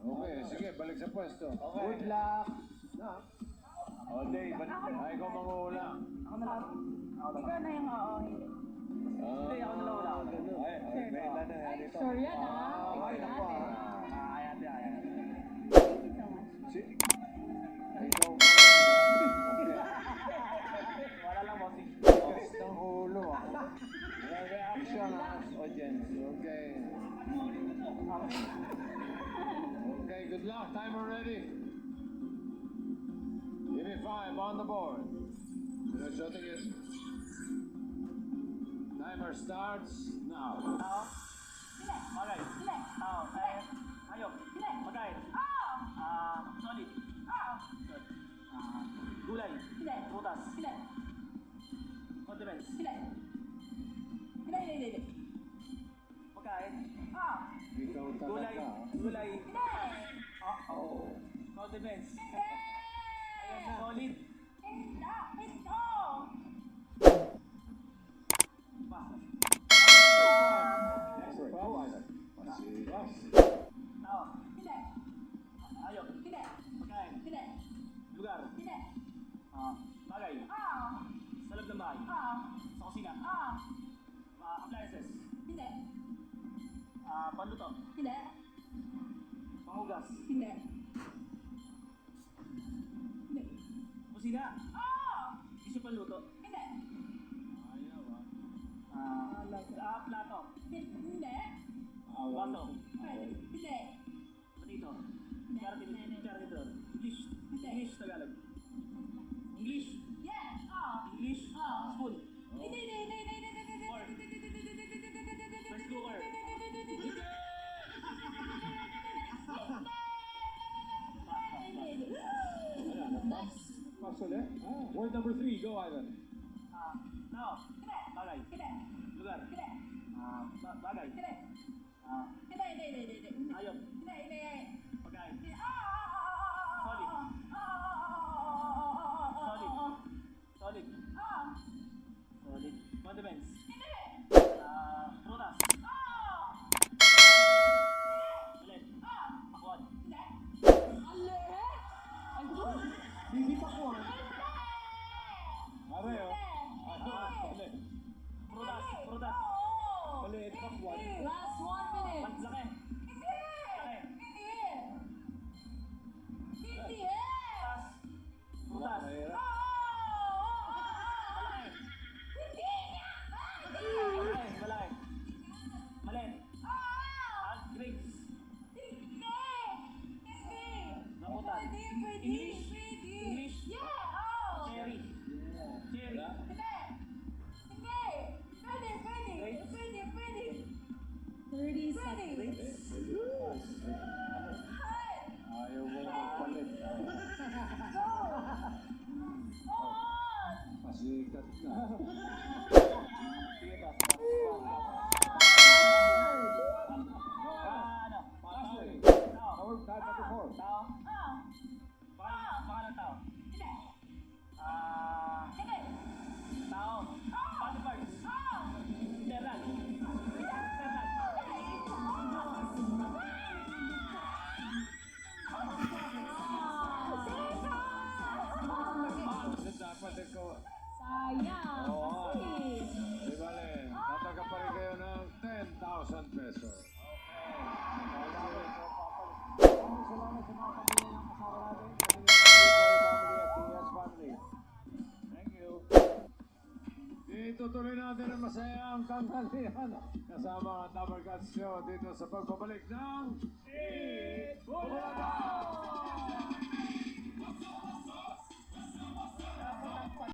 Okay, sige, balik sa pwesto. Okay. Good luck. O, Dave, balik. Ay, ikaw manguna. Ako na lang. Ako na Ikaw na yung oo. hindi. Ah, Hindi, ako na lang wala ako na. Ay, ay, may ilan na yan dito. Sure yan ah. Ay, Ikaw naku, ah. Ah, ayan din, ayan. Thank you so much. Si... Ay, ikaw pa. Wala lang, bossing. Tigas ng ulo. ah. Reaction as audience. Okay. Okay, good luck. Timer ready. Give me five on the board. You know, shooting it. Timer starts now. Tao? Bagay. Eh, hayop. Bagay. Ah, solid. Ah, gulay. Prutas. Condiments. Pagkain. Ikaw Gulay. ah. Gulay. Uh-oh. Condiments. Ayan na. Solid. Hayop. Pagkain. Lugar. Ah, bagay. Sa loob ng bahay. Sa kusina. Ah, appliances. Ah, panluto. Panghugas. Kusina. Gusto panluto. Ayaw ah. Ah, ah, plato. Baso. Patito. Pas ulit. Ah, word number three. Go, Ivan. Ah, tao. Bagay. Lugar. Ah, ba- bagay. Ah, hayop. Pagkain. Solid. Thirty seconds. Ayaw mo magpalit. Pasikat ka. Sige pa. Last way. Tao. Power time number four. Tao. Dapat ikaw. Sayang. Oo. Kasi. Di bale, tataga pa rin kayo ng 10,000 pesos. Salamat sa mga pamilya ng kasama natin. Family at. Thank you. Itutuloy natin ang masayang tanghalian kasama ang Tabarkat Show dito sa pagbabalik ng